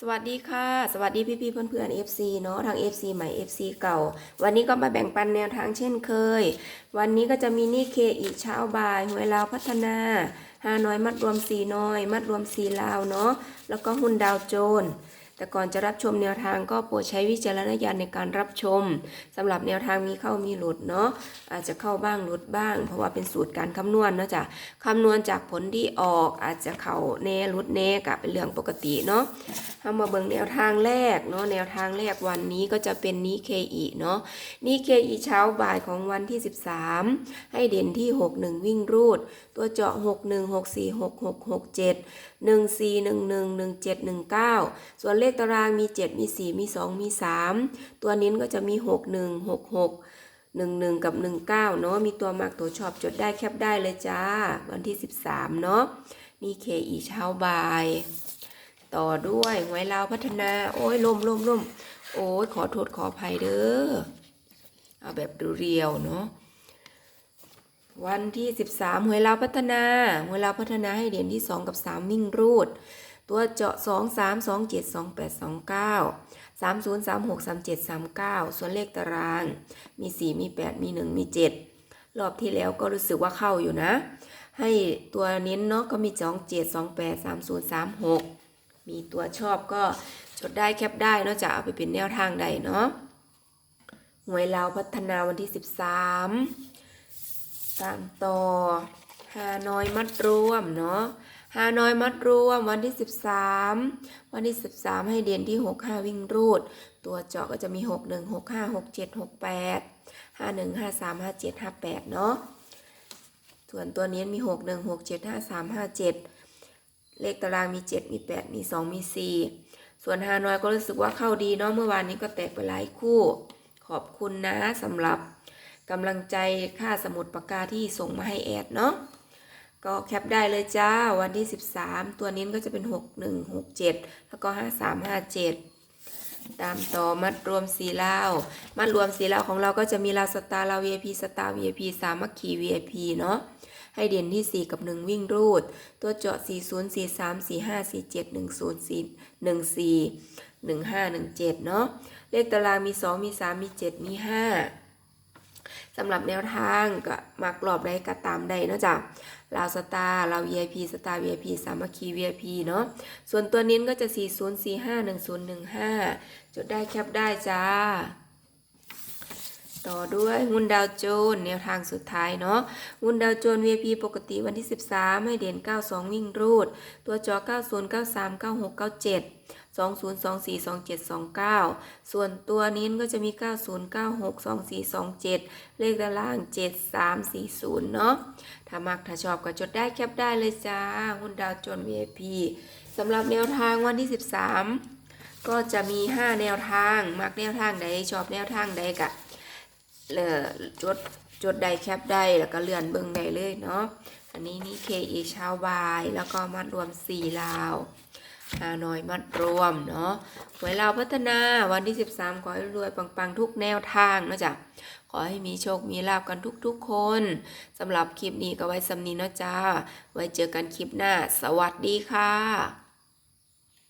สวัสดีค่ะ สวัสดีพี่พี่ๆเพื่อนเพื่อนๆ FC เนาะทาง FC ใหม่ FC เก่า วันนี้ก็มาแบ่งปันแนวทางเช่นเคย วันนี้ก็จะมีนี่เคอีกเช้าบ่ายหวยลาวพัฒนาฮาน้อยมัดรวมสีน้อย มัดรวมสีลาวเนาะแล้วก็หุ้นดาวโจนส์แต่ก่อนจะรับชมแนวทางก็โปรดใช้วิจารณญาณในการรับชมสำหรับแนวทางมีเข้ามีหลุดเนาะอาจจะเข้าบ้างหลุดบ้าง เพราะว่าเป็นสูตรการคำนวณเนาะจ้ะคำนวณจากผลที่ออกอาจจะเข้าแน่หลุดแน่กะเป็นเรื่องปกติเนาะ เอามาเบิ่งแนวทางแรกเนาะแนวทางแรกวันนี้ก็จะเป็นนี้เคอีเนาะนี่เคอีเช้าบ่ายของวันที่ 13 ให้เด่นที่ 61 วิ่งรูด ตัวเจาะ 61 64 66 67 14 11 17 19 ส่วนเลขตารางมี 7 มี 4 มี 2 มี 3 ตัวนิ้นก็จะมี 61 66 11 กับ 19 เนาะมีตัวมากตัวชอบจดได้แคปได้เลยจ้า วันที่ 13 เนาะนี่เคอีเช้าบ่าย ต่อด้วยหวยลาวพัฒนา โอ้ยล่มล่มล่มโอ้ยขอโทษขออภัยเด้อเอาแบบดูเรียวเนาะวันที่สิบสามหวยลาวพัฒนาหวยลาวพัฒนาให้เด่นที่สองกับสามวิ่งรูด ตัวเจาะสองสามสองเจ็ดสองแปดสองเก้าสามศูนย์สามหกสามเจ็ดสามเก้าส่วนเลขตาราง มีสี่มีแปดมีหนึ่งมีเจ็ดรอบที่แล้วก็รู้สึกว่าเข้าอยู่นะ ให้ตัวเน้นเนาะก็มีสองเจ็ดสองแปดสา มีตัวชอบก็จดได้แคปได้เนอกจากเอาไปเป็นแนวทางใดเนาะหวยลาวพัฒนาวันที่ 13 ตามต่อฮานอยมัดรวมเนาะฮานอยมัดรวมวันที่ 13 วันที่ 13 ให้เด่นที่ 65 วิ่งรูด ตัวเจาะก็จะมี 61 65 67 68 51 53 57 58 เนาะส่วนตัวนี้มี 61 67 53 57 เลขตารางมี 7 มี 8 มี 2 มี 4 ส่วนฮานอยก็รู้สึกว่าเข้าดีเนาะเมื่อวานนี้ก็แตกไปหลายคู่ ขอบคุณนะสำหรับกำลังใจค่าสมุดปากกาที่ส่งมาให้แอดเนาะก็แคปได้เลยจ้าวันที่ 13 ตัวนี้ก็จะเป็น 6 1 6 7 แล้วก็ 5 3 5 7 ตามต่อมัดรวมสีเลามัดรวมสีเลาของเราก็จะมีลาสตาร์ลาว VIP สตาร์ VIP สามัคคี VIP เนาะ ให้เด่นที่ 4 กับ 1 วิ่งรูด ตัวเจาะ 4 0 4 3 4 5 4 7 1 0 4 1 4 1 5 1 7 เนาะ เลขตารางมี 2 มี 3 มี 7 มี 5สำหรับแนวทางก็มากรอบได้ก็ตามได้เนาะจ้ะลาวสตาร์ลาว VIP สตาร์ VIP สามัคคี VIP เนาะ ส่วนตัวนี้ก็จะ 4 0 4 5 1 0 1 5 จดได้แคปได้จ้า ต่อด้วยหุ้นดาวโจน์แนวทางสุดท้ายเนาะหุ้นดาวโจน์ VIP ปกติวันที่ 13 ให้เด่น 92 วิ่งรูด ตัวจอ 90 93 96 97 20 24 27 29 ส่วนตัวนี้ก็จะมี 90 96 24 27 เลขด้านล่าง 7340 เนาะถ้ามักถ้าชอบก็จดได้แคปได้เลยจ้า หุ้นดาวโจน์ VIP สำหรับแนวทางวันที่ 13 ก็จะมี 5 แนวทาง มักแนวทางใดชอบแนวทางใดกะ เออจดจดได้แคปได้แล้วก็เลื่อนเบิ่งได้เลยเนาะอันนี้นี่ KE เช้าบาย แล้วก็มัดรวม4ลาวฮานอยมัดรวมเนาะหวยลาวพัฒนาวันที่ 13 ขอให้รวยปังๆ ทุกแนวทางนะจ๊ะ ขอให้มีโชค มีลาบกันทุกๆ คน สำหรับคลิปนี้ก็ไว้สำนีนะจ้าไว้เจอกันคลิปหน้า สวัสดีค่ะ